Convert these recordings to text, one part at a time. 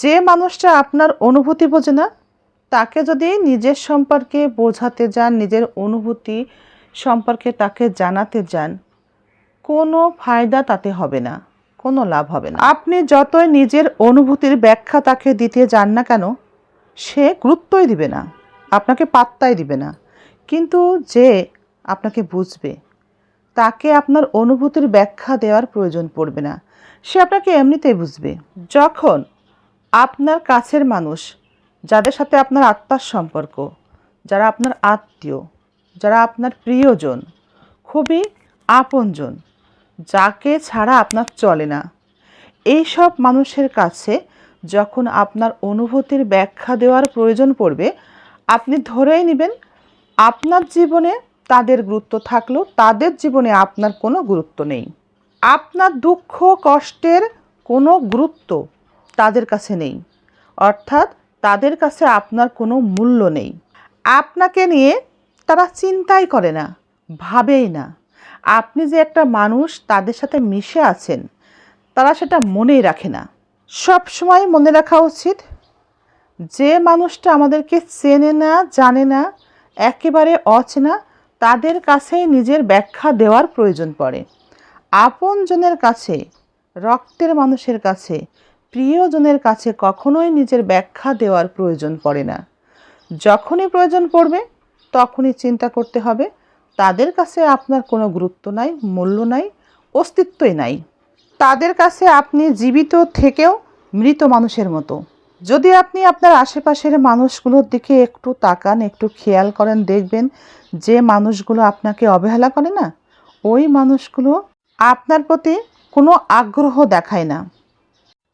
যে মানুষটা আপনার অনুভূতি বোঝে না, তাকে যদি নিজের সম্পর্কে বোঝাতে যান, নিজের অনুভূতি সম্পর্কে তাকে জানাতে যান, কোনো ফায়দা তাতে হবে না, কোনো লাভ হবে না। আপনি যতই নিজের অনুভূতির ব্যাখ্যা তাকে দিতে যান না কেন, সে গুরুত্বই দিবে না, আপনাকে পাত্তাই দিবে না। কিন্তু যে আপনাকে বুঝবে, তাকে আপনার অনুভূতির ব্যাখ্যা দেওয়ার প্রয়োজন পড়বে না। সে আপনাকে এমনিতেই বুঝবে। যখন আপনার কাছের মানুষ, যাদের সাথে আপনার আত্মার সম্পর্ক, যারা আপনার আত্মীয়, যারা আপনার প্রিয়জন, খুবই আপনজন, যাকে ছাড়া আপনার চলে না। এই সব মানুষের কাছে যখন আপনার অনুভূতির ব্যাখ্যা দেওয়ার প্রয়োজন পড়বে, আপনি ধরেই নেবেন, আপনার জীবনে তাদের গুরুত্ব থাকলেও তাদের জীবনে আপনার কোনো গুরুত্ব নেই। আপনার দুঃখ, কষ্টের কোনো গুরুত্ব তাদের কাছে নেই। অর্থাৎ তাদের কাছে আপনার কোনো মূল্য নেই। আপনাকে নিয়ে তারা চিন্তাই করে না, ভাবেই না। আপনি যে একটা মানুষ, তাদের সাথে মিশে আছেন, তারা সেটা মনেই রাখে না। সব সময় মনে রাখা উচিত, যে মানুষটা আমাদেরকে চেনে না, জানে না, একেবারে অচেনা, তাদের কাছেই নিজের ব্যাখ্যা দেওয়ার প্রয়োজন পড়ে। আপনজনের কাছে, রক্তের মানুষের কাছে প্রিয়জনের কাছে কখনোই নিজের ব্যাখ্যা দেওয়ার প্রয়োজন পড়ে না। যখনই প্রয়োজন পড়বে, তখনই চিন্তা করতে হবে, তাদের কাছে আপনার কোনো গুরুত্ব নাই, মূল্য নাই, অস্তিত্বই নাই। তাদের কাছে আপনি জীবিত থেকেও মৃত মানুষের মতো। যদি আপনি আপনার আশেপাশের মানুষগুলোর দিকে একটু তাকান, একটু খেয়াল করেন, দেখবেন যে মানুষগুলো আপনাকে অবহেলা করে না, ওই মানুষগুলো আপনার প্রতি কোনো আগ্রহ দেখায় না।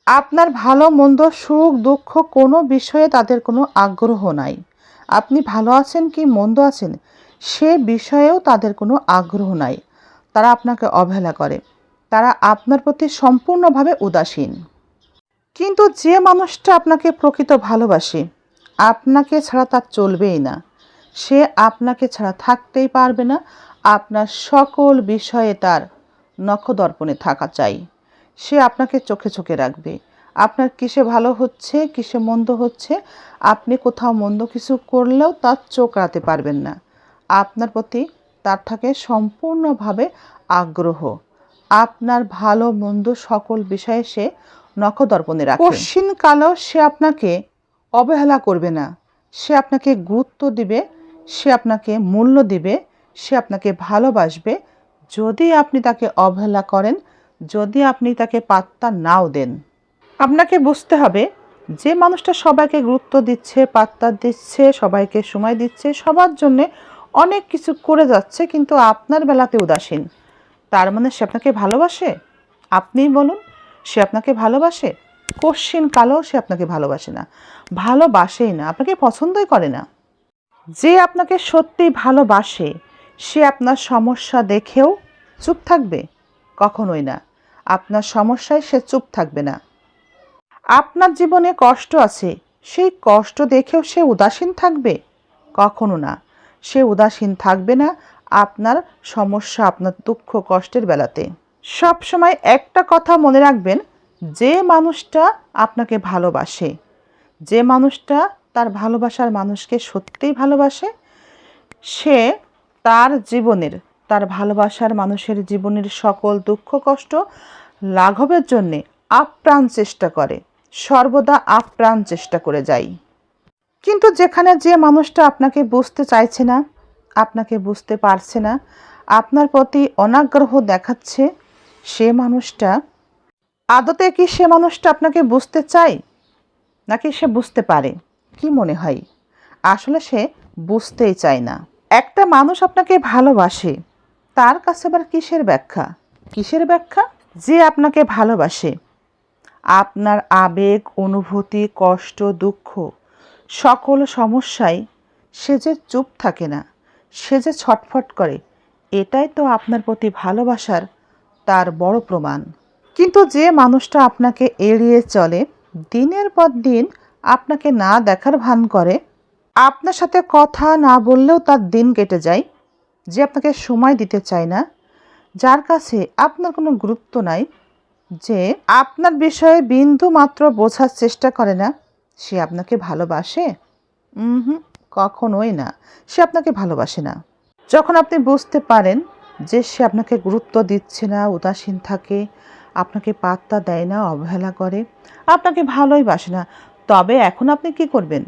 আপনার ভালো, মন্দ, সুখ, দুঃখ কোনো বিষয়ে তাদের কোনো আগ্রহ নাই। আপনি ভালো আছেন কি মন্দ আছেন, সে বিষয়েও তাদের কোনো আগ্রহ নাই। তারা আপনাকে অবহেলা করে। তারা আপনার প্রতি সম্পূর্ণভাবে উদাসীন। কিন্তু যে মানুষটা আপনাকে প্রকৃত ভালোবাসে, আপনাকে ছাড়া তার চলবেই না। সে আপনাকে ছাড়া থাকতেই পারবে না। আপনার সকল বিষয়ে তার নখদর্পণে থাকা চাই। সে আপনাকে চোখে চোখে রাখবে। আপনার কিসে ভালো হচ্ছে, কিসে মন্দ হচ্ছে, আপনি কোথাও মন্দ কিছু করলেও তার চোখ রাখতে পারবেন না। আপনার প্রতি তার থাকে সম্পূর্ণভাবে আগ্রহ। আপনার ভালো, মন্দ সকল বিষয়ে সে নখদর্পণে রাখে। কশিন কালেও সে আপনাকে অবহেলা করবে না। সে আপনাকে গুরুত্ব দিবে, সে আপনাকে মূল্য দিবে, সে আপনাকে ভালোবাসবে। যদি আপনি তাকে অবহেলা করেন যদি আপনি তাকে পাত্তা নাও দেন। আপনাকে বুঝতে হবে, যে মানুষটা সবাইকে গুরুত্ব দিচ্ছে, পাত্তা দিচ্ছে, সবাইকে সময় দিচ্ছে, সবার জন্যে অনেক কিছু করে যাচ্ছে, কিন্তু আপনার বেলাতে উদাসীন। তার মানে সে আপনাকে ভালোবাসে? আপনিই বলুন, সে আপনাকে ভালোবাসে? কোশ্চিন কালেও সে আপনাকে ভালোবাসে না। ভালোবাসেই না, আপনাকে পছন্দই করে না। যে আপনাকে সত্যি ভালোবাসে, সে আপনার সমস্যা দেখেও চুপ থাকবে? কখনোই না। আপনার সমস্যায় সে চুপ থাকবে না। আপনার জীবনে কষ্ট আছে, সেই কষ্ট দেখেও সে উদাসীন থাকবে? কখনো না। সে উদাসীন থাকবে না আপনার সমস্যা, আপনার দুঃখ, কষ্টের বেলাতে। সব সময় একটা কথা মনে রাখবেন, যে মানুষটা আপনাকে ভালোবাসে, যে মানুষটা তার ভালোবাসার মানুষকে সত্যিই ভালোবাসে, সে তার জীবনের তার ভালোবাসার মানুষের জীবনের সকল দুঃখ, কষ্ট লাঘবের জন্যে আপ্রাণ চেষ্টা করে। সর্বদা আপ্রাণ চেষ্টা করে যাই। কিন্তু যেখানে যে মানুষটা আপনাকে বুঝতে চাইছে না, আপনাকে বুঝতে পারছে না, আপনার প্রতি অনাগ্রহ দেখাচ্ছে, সে মানুষটা আদতে কি সে মানুষটা আপনাকে বুঝতে চায়? নাকি সে বুঝতে পারে? কি মনে হয়? আসলে সে বুঝতেই চায় না। একটা মানুষ আপনাকে ভালোবাসে তার কাছে আবার কিসের ব্যাখ্যা? কিসের ব্যাখ্যা? যে আপনাকে ভালোবাসে। আপনার আবেগ, অনুভূতি, কষ্ট, দুঃখ সকল সমস্যায় সে যে চুপ থাকে না, সে যে ছটফট করে, এটাই তো আপনার প্রতি ভালোবাসার তার বড় প্রমাণ। কিন্তু যে মানুষটা আপনাকে এড়িয়ে চলে, দিনের পর দিন আপনাকে না দেখার ভান করে, আপনার সাথে কথা না বললেও তার দিন কেটে যায়। যে আপনাকে সময় দিতে চায় না, যার কাছে আপনার কোনো গুরুত্ব নাই, যে আপনার বিষয়ে বিন্দু মাত্র বোঝার চেষ্টা করে না, সে আপনাকে ভালোবাসে? হুম কখনোই না। সে আপনাকে ভালোবাসে না। যখন আপনি বুঝতে পারেন যে সে আপনাকে গুরুত্ব দিচ্ছে না, উদাসীন থাকে, আপনাকে পাত্তা দেয় না, অবহেলা করে, আপনাকে ভালোই বাসে না, তবে এখন আপনি কি করবেন?